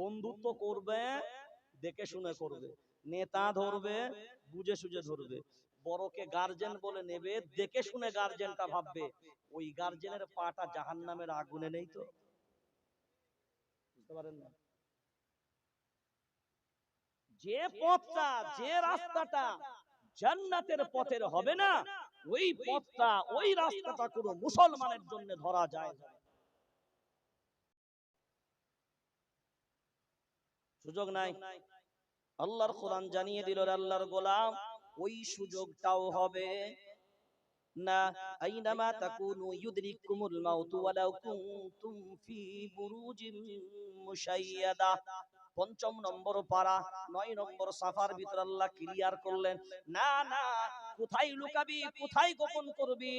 বন্ধুত্ব করবে, দেখে শুনে করবে। নেতা ধরবে, বুঝে সুঝে ধরবে। বড়কে গার্জেন বলে নেবে, দেখে শুনে গার্জেনটা ভাববে, ওই গার্জেনের পাটা জাহান্নামের আগুনে নেই তো? বুঝতে পারেন না? যে পথটা, যে রাস্তাটা জান্নাতের পথের হবে না, ওই পথটা, ওই রাস্তাটা কোনো মুসলমানের জন্য ধরা যায় না। সুযোগ নাই। আল্লাহর কোরআন জানিয়ে দিল আল্লাহর গোলাম, ওই সুযোগটাও হবে। পঞ্চম নম্বর পারা নয় নম্বর সাফার ভিতর আল্লাহ ক্লিয়ার করলেন, না না কোথায় লুকাবি কোথায় গোপন করবি?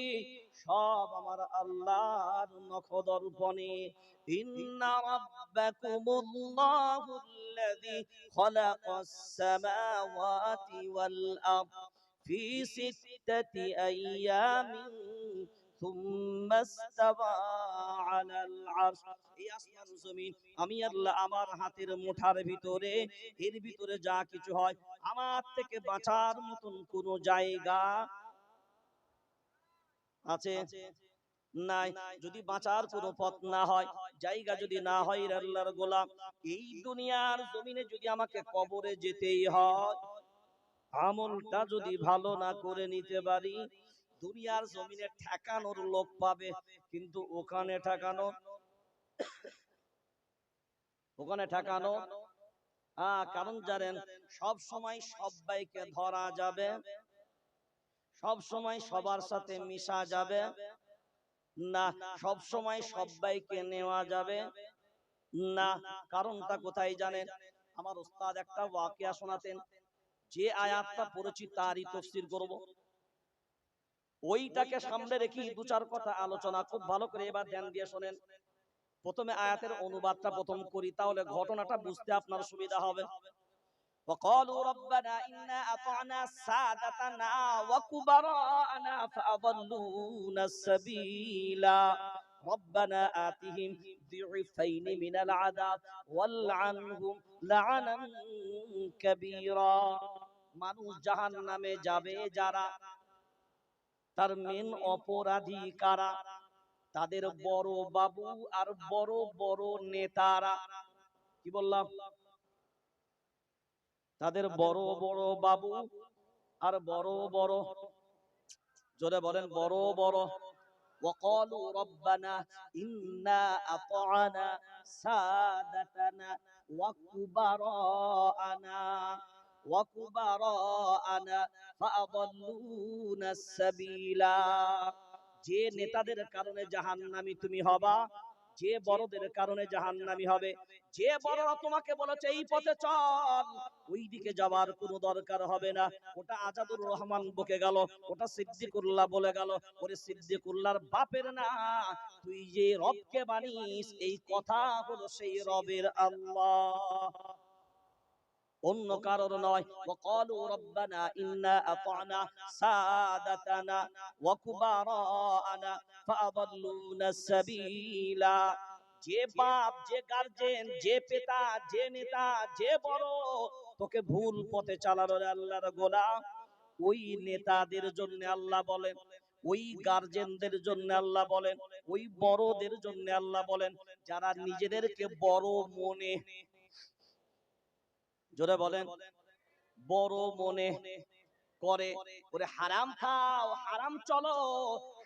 সব আমার আল্লাহর নখদর্পণে ইন্না আরদ ফি সিত্তাতি আইয়ামিন ثم استوى على العرش এই আসমান জমিন আমি আল্লাহ আমার হাতের মুঠার ভিতরে এর ভিতরে যা কিছু হয় আমার থেকে বাঁচার মতন কোন জায়গা আছে নাই যদি বাঁচার কোনো পথ না হয় জায়গা যদি না হয় রে আল্লাহর গোলাম এই দুনিয়ার জমিনে যদি আমাকে কবরে যেতেই হয় আমলটা যদি ভালো না করে নিতে পারি দুনিয়ার জমিনে ঠেকানোর লোক পাবে কিন্তু ওখানে ঠেকানো ওখানে ঠেকানো কারণ জানেন সব সময় সবাইকে ধরা যাবে সব সময় সবার সাথে মিশা যাবে না সব সময় সবাইকে নেওয়া যাবে না কারণটা কোথায় জানেন? আমার ওস্তাদ একটা ওয়াকিয়া শোনাতেন যে আয়াতটা পড়েছি তারই তফসির করব। ওইটাকে সামনে রেখে দু চার কথা আলোচনা খুব ভালো করে এবার ধ্যান দিয়ে শোনেন প্রথমে আয়াতের অনুবাদটা প্রথম করি তাহলে ঘটনাটা বুঝতে আপনার সুবিধা হবে وقالوا ربنا إنا أطعنا سادتنا وكبراءنا فأضلونا السبيل ربنا آتهم ضعفين من العذاب والعنهم لعنا كبيرا মানুষ জাহান নামে যাবে যারা তার মেন অপরাধী কারা তাদের বড় বাবু আর বড় বড় নেতারা কি বললাম তাদের বড় বড় বাবু আর বড় বড় জোরে বলেন বড় বড় وقالوا ربنا إنا أطعنا سادتنا وكبراءنا وكبراءنا فأضلونا السبيل যে নেতাদের কারণে জাহান্নামী তুমি হবা যে বড়দের কারণে জাহান্নামী হবে যে বড়রা তোমাকে বলেছে এই পথে চল ওই দিকে যাওয়ার কোনো দরকার হবে না ওটা আজাদুর রহমান বকে গেল ওটা সিদ্দিকুল্লাহ বলে গেল ওরে সিদ্দিকুল্লাহর বাপের না তুই যে রবকে বানিস এই কথা হলো সেই রবের আল্লাহ অন্য কারোর নয়। ওয়াকালু রব্বানা ইন্না আতানা সাদাতানা ওয়া কুবারানা ফাআদাল্লুনা যে বাপ, যে গার্জেন যে পিতা, যে নেতা, যে বড়, তোকে ভুল পথে চালালো আল্লাহর গোলাম। ওই নেতাদের জন্য আল্লাহ বলেন, ওই গার্জেনদের জন্য আল্লাহ বলেন, ওই বড়দের জন্য আল্লাহ বলেন, যারা নিজেদেরকে বড় মনে জোরে বলেন, বড় মনে করে, ওরে হারাম খাও, হারাম চলো,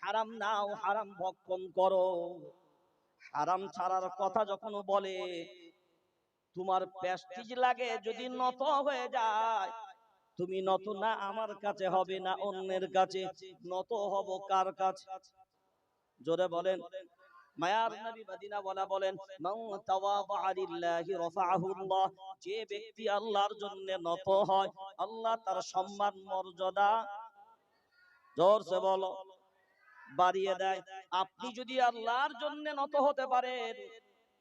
হারাম নাও, হারাম ভক্ষণ করো। হারাম ছাড়ার কথা যখন বলে, তোমার প্যাস্টিজ লাগে যদি নত হয়ে যায়, তুমি নত না আমার কাছে হবে না অন্যের কাছে, নত হব কার কাছে? জোরে বলেন মায়ার নবী মদিনাওয়ালা বলেন রাফাহুল্লাহ যে ব্যক্তি আল্লাহর জন্য নত হয়, আল্লাহ তার সম্মান, মর্যাদা জোরসে বলো, বাড়িয়ে দেয়। আপনি যদি আল্লাহর জন্য নত হতে পারেন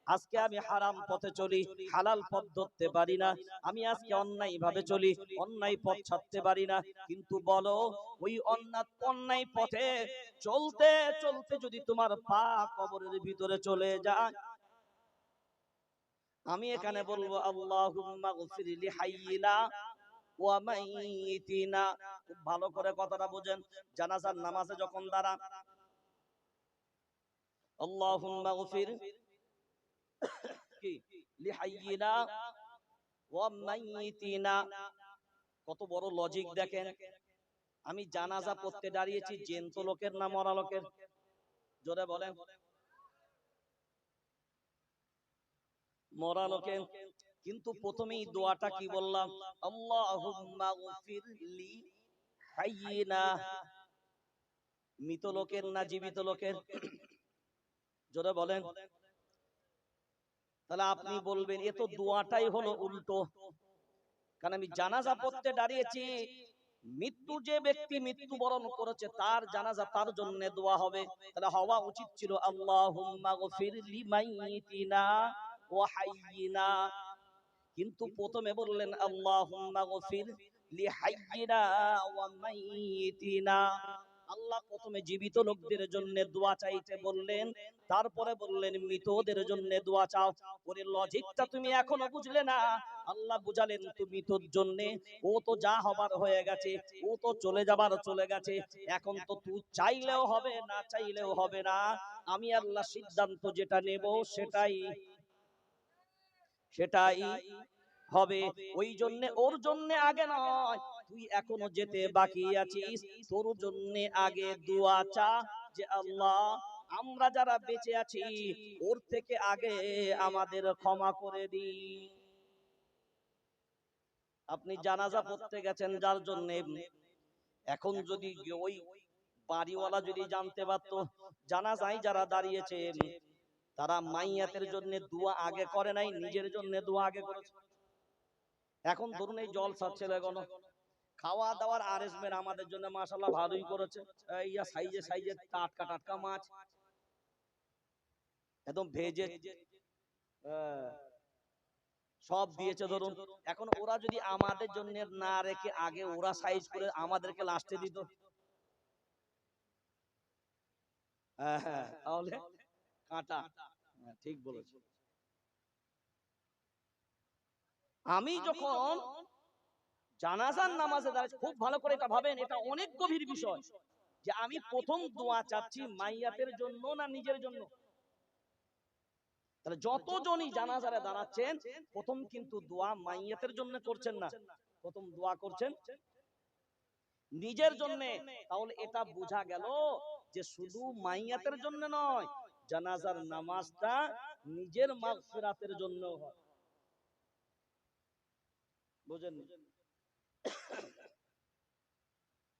আজকে আমি হারাম পথে চলি হালাল পথ ধরতে পারি না। আমি আজকে অন্যায় ভাবে চলি অন্যায় পথ ছাড়তে পারি না। কিন্তু বলো ওই অন্যায় অন্যায় পথে চলতে চলতে যদি তোমার পা কবরের ভিতরে চলে যায়। আমি এখানে বলব আল্লাহুম্মা হাইয়িনা খুব ভালো করে কথাটা বুঝেন। জানাজার নামাজে যখন দাঁড়ান। আল্লাহুম্মা গফির কত বড় লজিক দেখেন। আমি জানাজা পড়তে দাঁড়িয়েছি, জেন্ত লোকের না মরা লোকের? জোরে বলেন। মরা লোকের। কিন্তু প্রথমেই দোয়াটা কি বললাম? আল্লাহুম্মা মৃত লোকের না জীবিত লোকের? জোরে বলেন। তাহলে আপনি বলবেন এ তো দোয়াটাই হলো উল্টো। কারণ আমি জানাজা পড়তে দাঁড়িয়েছি। মৃত্যু যে ব্যক্তি মৃত্যুবরণ করেছে তার জানাজা তার জন্য দোয়া হবে। তাহলে হওয়া উচিত ছিল হাইয়িনা। কিন্তু প্রথমে বললেন আল্লাহুম্মা গফির লিহাইয়িনা ওয়া মাইয়িতিনা। আল্লাহ প্রথমে জীবিত লোকদের জন্য দোয়া চাইতে বললেন, তারপরে বললেন, মৃতদের জন্য দোয়া চাও। ওরে লজিকটা তুমি এখনও বুঝলে না? আল্লাহ বুঝালেন তুমি তোর জন্য, ও তো যা হবার হয়ে গেছে, ও তো চলে যাবার চলে গেছে, এখন তো তুই চাইলেও হবে না, চাইলেও হবে না। আমি আল্লাহ সিদ্ধান্ত যেটা নেব সেটাই সেটাই হবে। ওই জন্য, ওর জন্য আগে নয় তুই এখনও যেতে বাকি আছিস? তোর জন্য আগে দোয়া চা যে আল্লাহ, আমরা যারা বেঁচে আছি, ওর থেকে আগে আমাদের ক্ষমা করে দি। আপনি জানাজা পড়তে গেছেন যার জন্য। এখন যদি ওই বাড়িওয়ালা যদি জানতে পারতো জানাজাই যারা দাঁড়িয়েছে, তারা মাইয়াতের জন্য দোয়া আগে করে নাই, নিজের জন্য দোয়া আগে করেছে। এখন ধরুন এই জল ছেলে গণ খাওয়া দাওয়ার আরেঞ্জমেন্ট আমাদের জন্য মাশাল্লাহ ভালোই করেছে। ইয়া সাইজে সাইজে টাটকা টাটকা মাছ। একদম ভেজে সব দিয়েছে ধরুন। এখন ওরা যদি আমাদের জন্য না রেখে আগে ওরা সাইজ করে আমাদেরকে লাস্টে দিত। হ্যাঁ হ্যাঁ তাহলে কাঁটা। হ্যাঁ, ঠিক বলেছ। আমি যখন জানাজার নামাজে দাঁড়াচ্ছি খুব ভালো করে এটা ভাবেন এটা অনেক গভীর বিষয় যে আমি প্রথম দোয়া চাচ্ছি মাইয়াতের জন্য না নিজের জন্য? তাহলে যতজনই জানাজারে দাঁড়াচ্ছেন প্রথম কিন্তু দোয়া মাইয়াতের জন্য করছেন না। প্রথম দোয়া করছেন নিজের জন্য। তাহলে এটা বোঝা গেল যে শুধু মাইয়াতের জন্য নয় জানাজার নামাজটা নিজের মাগফিরাতের জন্য হয়। বুঝেন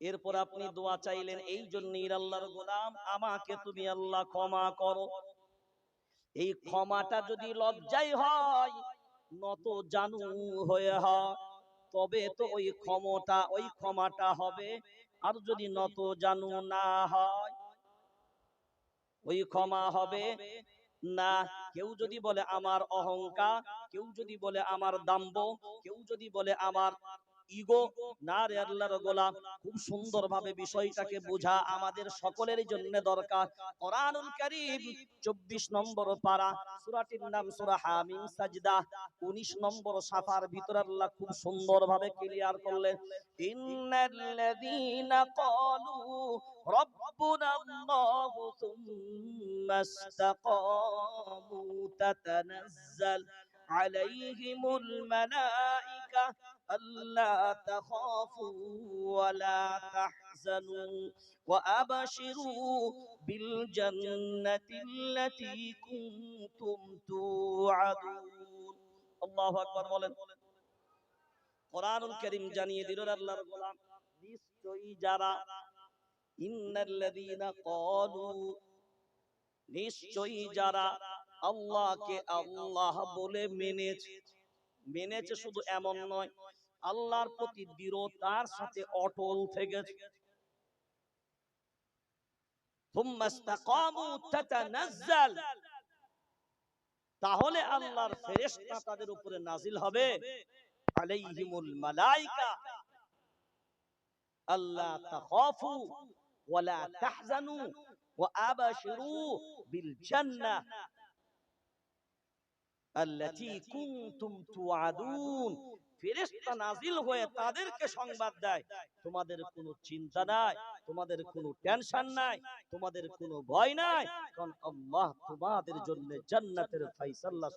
এরপর আপনি দোয়া চাইলেন, এই জন্যই আল্লাহর গোলাম, আমাকে তুমি আল্লাহ ক্ষমা করো। এই ক্ষমাটা যদি লজ্জাই হয়, নত জানু হয়ে হয়। তবে তো ওই ক্ষমতা, ওই ক্ষমাটা হবে। আর যদি নত জানু না হয়, ওই ক্ষমা হবে। না, কেউ যদি বলে আমার অহংকার, কেউ যদি বলে আমার দাম্ব কেউ যদি বলে আমার ইগো না রে আল্লাহর গোলাম খুব সুন্দর ভাবে বিষয়টাকে বোঝা আমাদের সকলের জন্য দরকার কোরআনুল কারীম 24 নম্বর পারা সূরাটির নাম সূরা হামিম সাজদা 19 নম্বর সাফার ভিতর আল্লাহ খুব সুন্দর ভাবে ক্লিয়ার করলেন ইন্নাল্লাযীনা ক্বালু রাব্বুনা আল্লাহু সুম্মা ইসতাকামু তাতানাজ্জাল عليهم الملائكة ألا تخافوا ولا تحزنوا وأبشروا بالجنة التي كنتم توعدون الله أكبر বলেন কোরআনুল কারীম জানিয়ে দিল আল্লাহর গোলাম নিশ্চয়ই যারা ইন্নাল্লাযীনা ক্বালু নিশ্চয়ই যারা আল্লাহকে আল্লাহ বলে মেনেছে মেনেছে শুধু এমন নয় আল্লাহর প্রতি দৃঢ়তার সাথে অটল থেকেছে ثم استقاموا تتنزل তাহলে আল্লাহর ফেরেশতা তাদের উপরে নাজিল হবে আলাইহিমুল মালাইকা আল্লাহ তাখাফু ওয়ালা তাহজানু ওয়া আবাশিরু বিল জান্নাহ আল্লাতী কুনতুম তুআদুন ফেরেশতা নাজিল হয়ে তাদেরকে সংবাদ দেয়। তোমাদের কোনো চিন্তা নাই, তোমাদের কোনো টেনশন নাই, তোমাদের কোনো ভয় নাই, কারণ আল্লাহ তোমাদের জন্য জান্নাতের ফয়সালা।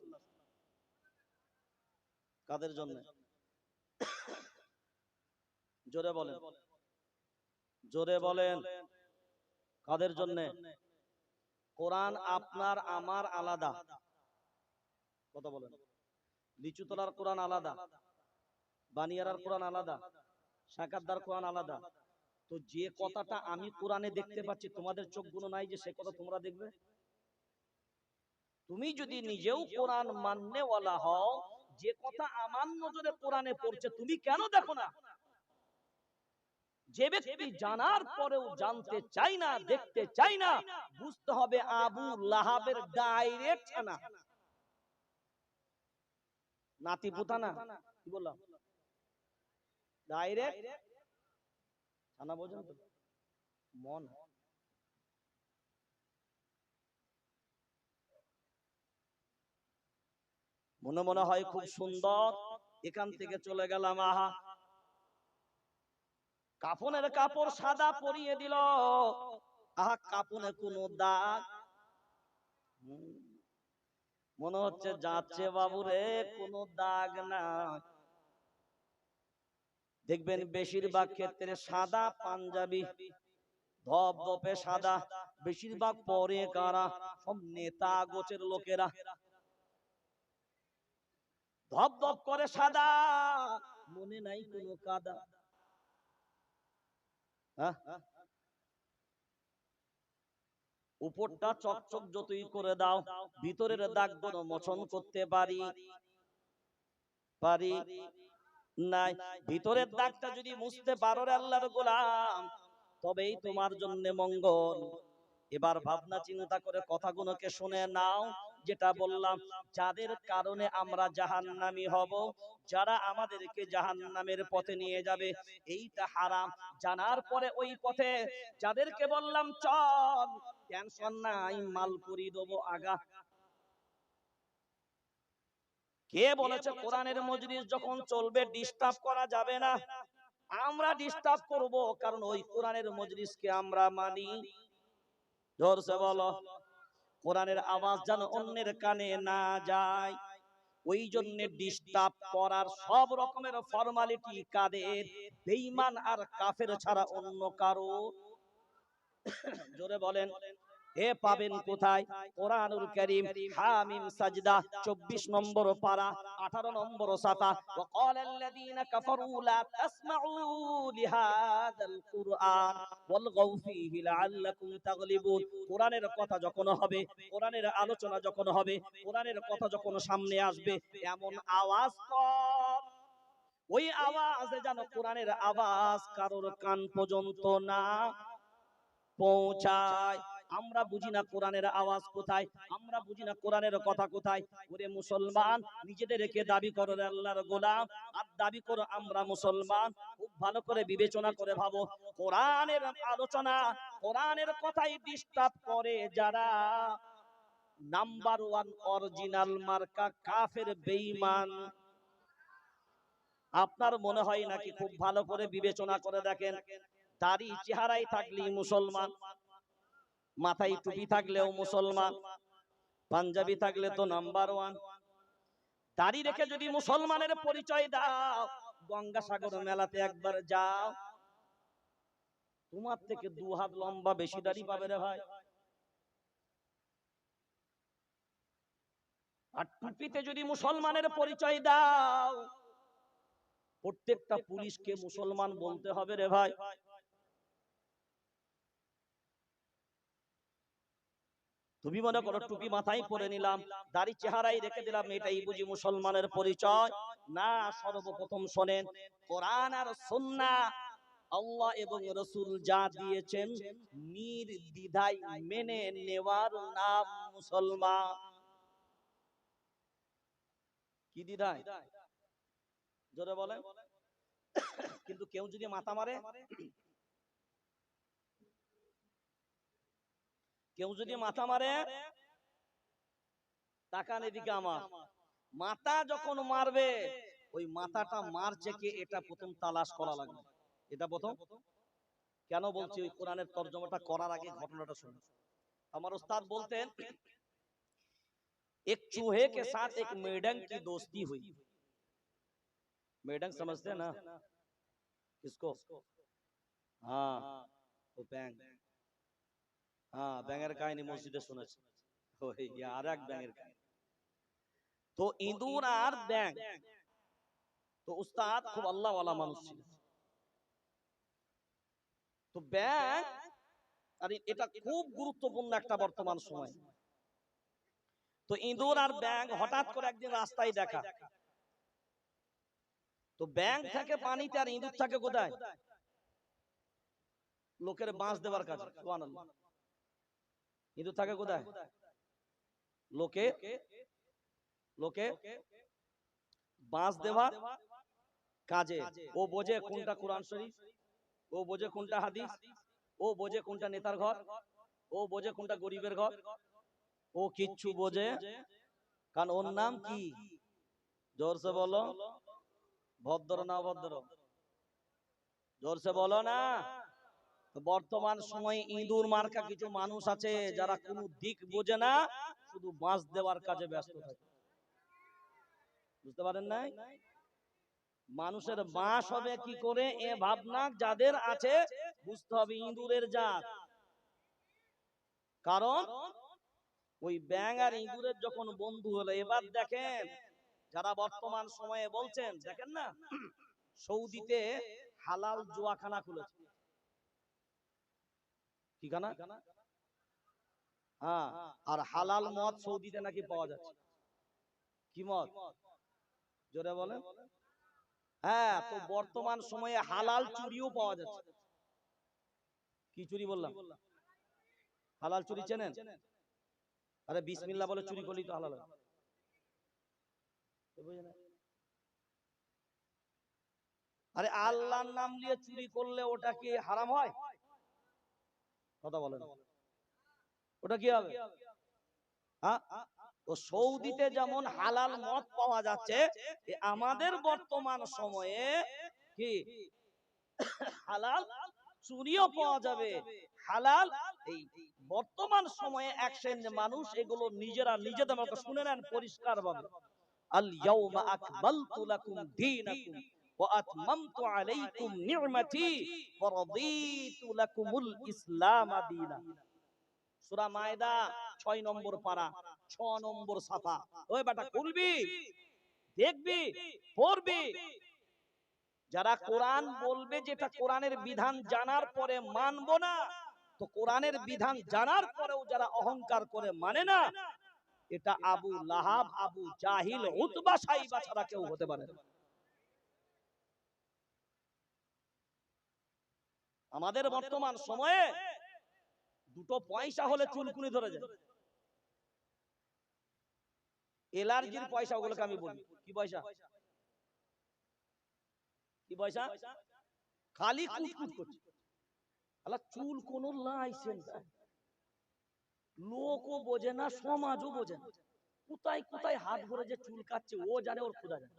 কাদের জন্য? জোরে বলেন। জোরে বলেন। কাদের জন্য? কোরআন আপনার, আমার আলাদা। কথা বলেন। লিচু তোলার কোরআন আলাদা। বানিয়ারার কোরআন আলাদা সাকাতদার কোরআন আলাদা। তো যে কথাটা আমি কোরআনে দেখতে পাচ্ছি তোমাদের চোখগুলো নাই যে সে কথা তোমরা দেখবে? তুমি যদি নিজেও কোরআন মান্যওয়ালা হও যে কথা আমার নজরে কোরআনে পড়ছে তুমি কেন দেখো না? যে ব্যক্তি জানার পরেও জানতে চাই না দেখতে চাই না বুঝতে হবে আবু লাহাবের ডাইরেক্ট না নাতি পুতানা। কি বললাম? ডাইরেক্ট ছানা বোঝেন তো। মন। মনে মনে হয় খুব সুন্দর। এখান থেকে চলে গেলাম, আহা। কাফনের কাপড় সাদা পরিয়ে দিল। আহা কাপনে কোনো দাগ। মনে হচ্ছে যাচ্ছে বাবুরে, কোনো দাগ না দেখবেন বেশিরভাগ ক্ষেত্রে সাদা পাঞ্জাবি ধপ সাদা বেশিরভাগ পরে কারা? সব নেতা গোছের লোকেরা। ধপ ধপ করে সাদা। মনে নাই কোনো কাদা। হ্যাঁ? উপরটা চকচক যতই করে দাও ভিতরের দাগগুলো মোচন করতে পারি। পারি। নাই। ভিতরের দাগটা যদি মুছতে পারো রে আল্লাহর গোলাম, তবেই তোমার জন্য মঙ্গল। এবার ভাবনা চিন্তা করে কথাগুলোকে শুনে নাও, যেটা বললাম, যাদের কারণে আমরা জাহান্নামী হব, যারা আমাদেরকে জাহান্নামের পথে নিয়ে যাবে, এইটা হারাম। জানার পরে ওই পথে যাদেরকে বললাম, চল, টেনশন নাই মালপুরি দেবো আগা কে বলেছে কোরআনের মজলিস যখন চলবে ডিস্টার্ব করা যাবে না? আমরা ডিস্টার্ব করব, কারণ ওই কোরআনের মজলিসকে আমরা মানি। জোরসে বলো। কোরআনের আওয়াজ যেন অন্যের কানে না যায়। ওই জন্য ডিস্টার্ব করার সব রকমের ফর্মালিটি কাদের? বেঈমান আর কাফের ছাড়া অন্য কারও? জোরে বলেন। এ পাবেন কোথায় কোরআনুল কারীম হামিম সাজদা 24 নম্বর পারা 18 নম্বর সাতা وقال الذين كفروا لا تسمعوا لهذا القرآن والغوا فيه لعلكم تغلبون কোরআনের কথা যখন হবে কোরআনের আলোচনা যখন হবে কোরআনের কথা যখন সামনে আসবে এমন আওয়াজ কর ওই আওয়াজে যেন কোরআনের আওয়াজ কারোর কান পর্যন্ত না পৌঁছায় আমরা বুঝি না কোরআনের আওয়াজ কোথায়? আমরা বুঝি না কোরআনের কথা কোথায়? ওরে মুসলমান নিজেদেরকে দাবি করো আল্লাহর গোলাম? আর দাবি করো আমরা মুসলমান। খুব ভালো করে বিবেচনা করে ভাবো। কোরআনের আলোচনা, কোরআনের কথাই ডিস্টার্ব করে যারা নাম্বার ওয়ান অরিজিনাল মার্কা কাফের বেঈমান। আপনার মনে হয় নাকি খুব ভালো করে বিবেচনা করে দেখেন? দাড়ি চেহারাই থাকলেই মুসলমান। মাথায় টুপি থাকলেও মুসলমান পাঞ্জাবি থাকলে তো নাম্বার ওয়ান দাড়ি রেখে যদি মুসলমানের পরিচয় দাও গঙ্গাসাগর মেলাতে একবার যাও। তোমার থেকে দু হাত লম্বা বেশি দাড়ি পাবে রে ভাই। আর টুপিতে যদি মুসলমানের পরিচয় দাও প্রত্যেকটা পুলিশকে মুসলমান বলতে হবে রে ভাই। তুমি মনে করো টুপি মাথায় পরে নিলাম, দাড়ি চেহারাই রেখে দিলাম, এটাই বুঝি মুসলমানের পরিচয়। না, সর্বপ্রথম শোনেন, কোরআন আর সুন্না আল্লাহ এবং রসুল যা দিয়েছেন নির্দ্বিধায় মেনে নেওয়ার নাম মুসলমান। কি দ্বিধায়? জোরে বলেন। কিন্তু কেউ যদি মাথা মারে কেউ যদি মাথা মারে তাকান এদিকে আমার মাথা যখন মারবে ওই মাথাটা মারছে কে এটা প্রথম তালাশ করা লাগবে এটা প্রথম কেন বলছি ওই কোরআনের তর্জমাটা করার আগে ঘটনাটা শুনুন আমার ওস্তাদ বলতেন एक चूहे के साथ एक मेढक की दोस्ती हुई मेढक समझते हैं ना किसको हाँ वो ব্যাং হ্যাঁ ব্যাঙের কাহিনী মসজিদে শুনেছি। আর এক ব্যাঙের কাহিনী। তো ইঁদুর আর ব্যাং তো উস্তাদ খুব মানুষ। ছিল তো ব্যাং আর এটা খুব গুরুত্বপূর্ণ একটা বর্তমান সময়। তো ইঁদুর আর ব্যাং হঠাৎ করে একদিন রাস্তায় দেখা। তো ব্যাং থাকে পানিতে আর ইঁদুর থাকে কোথায়? লোকের বাঁশ দেওয়ার কাজ। ইঁদুর থাকে কোথায়? লোকে লোকে বাঁশ দেওয়া কাজে। ও বোঝে কোনটা কোরআন শরীফ, ও বোঝে কোনটা হাদিস, ও বোঝে কোনটা নেতার ঘর, ও বোঝে কোনটা গরিবের ঘর। ও কিচ্ছু বোঝে, কারণ ওর নাম কি? জোরসে বলো। ভদ্র না ভদ্র জোরসে বলো না। বর্তমান সময়ে ইঁদুর মার্কা কিছু মানুষ আছে যারা কোনো দিক বোঝে না, শুধু বাঁশ দেওয়ার কাজে ব্যস্ত থাকে। বুঝতে পারেন নাই? মানুষের বাঁশ হবে কি করে এ ভাবনা যাদের আছে, বুঝতে হবে ইঁদুরের জাত। কারণ ওই ব্যাং আর ইঁদুরের যখন বন্ধু হলো, এবার দেখেন, যারা বর্তমান সময়ে বলছেন, দেখেন না, সৌদিতে হালাল জুয়াখানা খুলেছে। কি খানা হ্যাঁ আর হালাল মদ সৌদিতে নাকি পাওয়া যাচ্ছে। কি মদ? জোরে বলেন। হ্যাঁ তো বর্তমান সময়ে হালাল চুরিও পাওয়া যাচ্ছে। কি চুরি বললাম? হালাল চুরি চেনেন? আরে বিসমিল্লাহ বলে চুরি করলি তো হালাল হয়। আরে আল্লাহর নাম নিয়ে চুরি করলে ওটা কি হারাম হয়? কথা বলেন। ওটা কি হবে? হ্যাঁ? ও সৌদিতে যেমন হালাল মদ পাওয়া যাচ্ছে আমাদের বর্তমান সময়ে কি? হালাল চুরিও পাওয়া যাবে। হালাল এই বর্তমান সময়ে এক শ্রেণির মানুষ এগুলো নিজেরা নিজেদের মতো শুনে নেন পরিষ্কার ভাবে আল ইয়াউমা আকমালতু লাকুম দীনাকুম। ওয়া আতমামতু আলাইকুম নি'মাতি ওয়া রাদিতু লাকুমুল ইসলাম মায়দা 6 নম্বর পারা 6 নম্বর সাফা। ওই বেটা খুলবি, দেখবি, পড়বি। যারা কোরআন বলবে যেটা কোরআনের বিধান জানার পরে মানবো না, তো কোরআনের বিধান জানার পরেও যারা অহংকার করে মানে না, এটা Abu Lahab, Abu Jahil, Utba Shaiba ছাড়া কেউ হতে পারে না। আমাদের বর্তমান সময়ে দুটো পয়সা হলে চুলকুনি ধরে যায়। এলার্জির পয়সা ওগুলোকে আমি বলি। কি পয়সা? কি পয়সা? খালি কুটকুট করছে। চুল কোন লাইসেন্স লোকও বোঝে না সমাজও বোঝে না। কোথায় কোথায় হাত ভরে যে চুল কাটছে ও জানে ওর খোদা জানে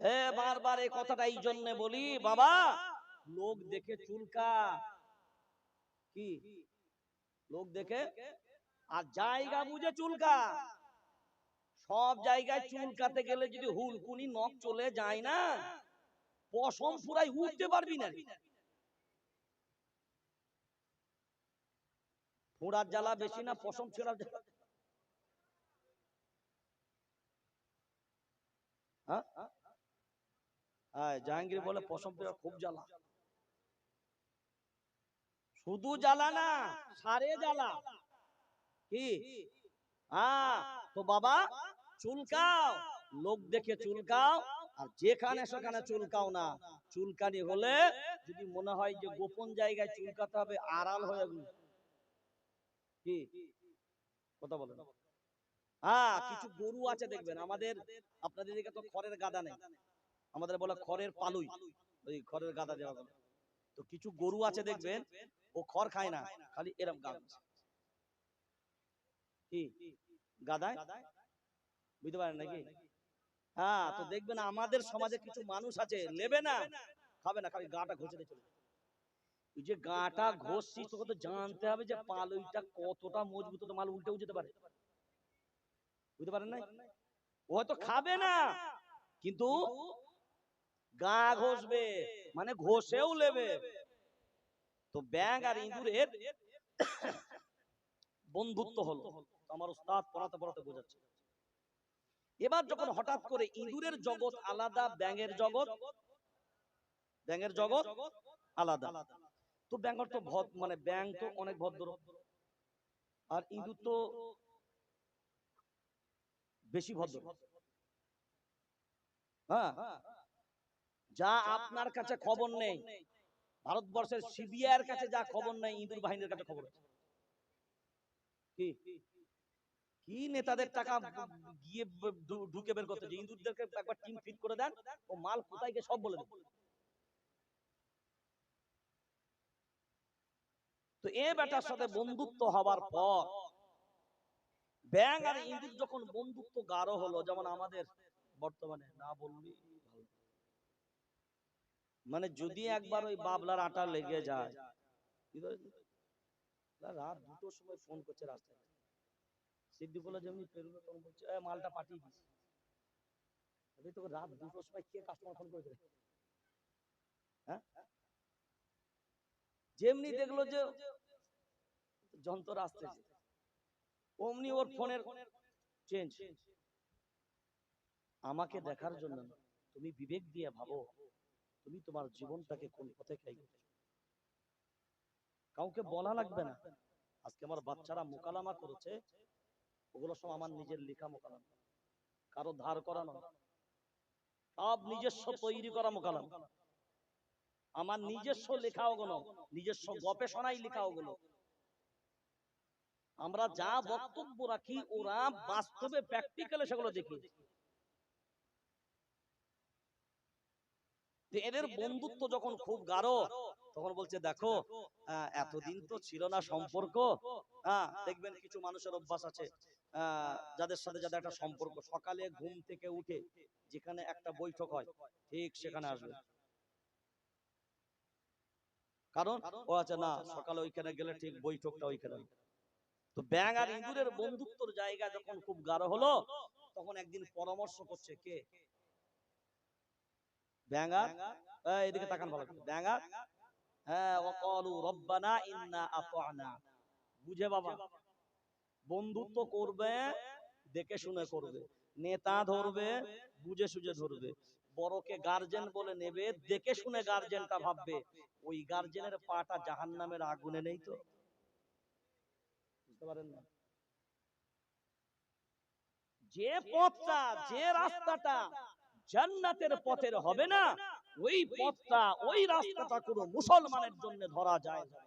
এ, বারবার এই কথাটা এই জন্য বলি, বাবা, লোক দেখে চুলকা। কি? লোক দেখে? আর জায়গা বুঝে চুলকা। সব জায়গায় চুলকাতে গেলে যদি হুলকুনি নখ চলে যায় না, পশম ফুরাই উঠতে পারবি না। ফোড়ার জ্বালা বেশি না, পশম ছেড়ার জ্বালা। হ্যাঁ? হ্যাঁ, জাহাঙ্গীর বলে পশম ফেরা খুব জ্বালা। শুধু জ্বালা না সারে জ্বালা। কি? হ্যাঁ তো বাবা চুলকাও। লোক দেখে চুলকাও। আর যেখানে সেখানে চুলকাও না। চুলকানি হলে যদি মনে হয় যে গোপন জায়গায় চুলকাতে হবে আড়াল হয়ে গেল। কি? কথা বলেন। হ্যাঁ কিছু গরু আছে দেখবেন। আমাদের আপনাদের দিকে তো খড়ের গাদা নেই। আমাদের বলে খড়ের পালুই। ওই খড়ের গাদা দেওয়া তো কিছু গরু আছে দেখবেন ও খড় খায় না খালি এরম গাছ কি? গাদায়? বুঝতে পারেন নাকি? হ্যাঁ তো দেখবেন আমাদের সমাজে কিছু মানুষ আছে নেবে না? খাবে না খাবে গাটা ঘষে দিয়ে চলে। এই যে গাটা ঘষছি তোকে তো জানতে হবে যে পালইটা কতটা মজবুত তো মাল উল্টেও যেতে পারে। বুঝতে পারেন না ও হয়তো খাবে না। কিন্তু গা ঘষবে মানে ঘষেও নেবে তো ব্যাঙ আর ইঁদুরের বন্ধুত্ব হলো। আমার উস্তাদ পড়াতে পড়াতে বোঝাচ্ছে। এবার যখন হঠাৎ করে ইঁদুরের জগৎ আলাদা ব্যাঙের জগৎ ব্যাঙের জগৎ আলাদা। তো ব্যাঙর তো ভদ- মানে ব্যাং তো অনেক ভদ্র। আর ইঁদুর তো বেশি ভদ্র। হ্যাঁ। যা আপনার কাছে খবর নেই। ভারতবর্ষের সিবিআইয়ের কাছে যা খবর নেই ইঁদুর বাহিনীর কাছে খবর আছে। কি? কি নেতাদের টাকা গিয়ে ঢুকে বের করতে? যে ইঁদুরদেরকে একবার টিম ফিট করে দেন ও মাল কোথায় গিয়ে সব বলে দেবে। তো এ বেটার সাথে বন্ধুত্ব হবার পর ব্যাং আর ইঁদুর যখন বন্ধুত্ব গাঢ় হলো যেমন আমাদের বর্তমানে না বললি। মানে যদি একবার ওই বাবলার আটা লেগে যায়। রাত দুটোর সময় ফোন করছে রাস্তায়। যেমনি পেরুলো তখন বলছে মালটা পাঠিয়ে দিস। তোকে রাত দুটোর সময় কে কাস্টমার ফোন করেছে হ্যাঁ? যেমনি দেখল যে যন্ত্র আসতেছে। অমনি ওর ফোনের চেঞ্জ আমাকে দেখার জন্য তুমি বিবেক দিয়ে ভাবো। তুমি তোমার জীবনটাকে কোন পথে খাই কাউকে বলা লাগবে না। আজকে আমার বাচ্চারা মোকালামা করেছে। ওগুলো সব আমার নিজের লেখা মোকালামা। কারও ধার করানো। সব নিজস্ব তৈরি করা মোকালাম। আমার নিজস্ব লেখা ওগুলো। নিজস্ব গবেষণাই লেখা ওগুলো। আমরা যা বক্তব্য রাখি ওরা বাস্তবে প্র্যাকটিক্যালে সেগুলো দেখি। তো এদের বন্ধুত্ব যখন খুব গাঢ়, তখন বলছে, দেখো এতদিন তো ছিল না সম্পর্ক। হ্যাঁ দেখবেন কিছু মানুষের অভ্যাস আছে যাদের সাথে যাদের একটা সম্পর্ক। সকালে ঘুম থেকে উঠে যেখানে একটা বৈঠক হয়, ঠিক সেখানে আসবে। কারণ ও আছে না, সকালে ওইখানে গেলে ঠিক বৈঠকটা ওইখানে তো ব্যাং আর ইঁদুরের বন্ধুত্বর জায়গা যখন খুব গাঢ় হলো, তখন একদিন পরামর্শ করছে, কে? ব্যাঙা? এই, এদিকে তাকান ভালো করে। ব্যাঙা? হ্যাঁ ওয়াকালু রব্বানা ইন্না আতানা বুঝে বাবা। বন্ধুত্ব করবে দেখে শুনে করবে। নেতা ধরবে বুঝে সুঝে ধরবে। বড়কে গার্জেন বলে নেবে দেখে শুনে গার্জেনটা ভাববে। ওই গার্জেনের পাটা জাহান্নামের আগুনে নেই তো। বুঝতে পারেন না? যে পথটা যে রাস্তাটা জান্নাতের পথের হবে না। ওই পথটা ওই রাস্তাটা কোনো মুসলমানের জন্য ধরা যায় না।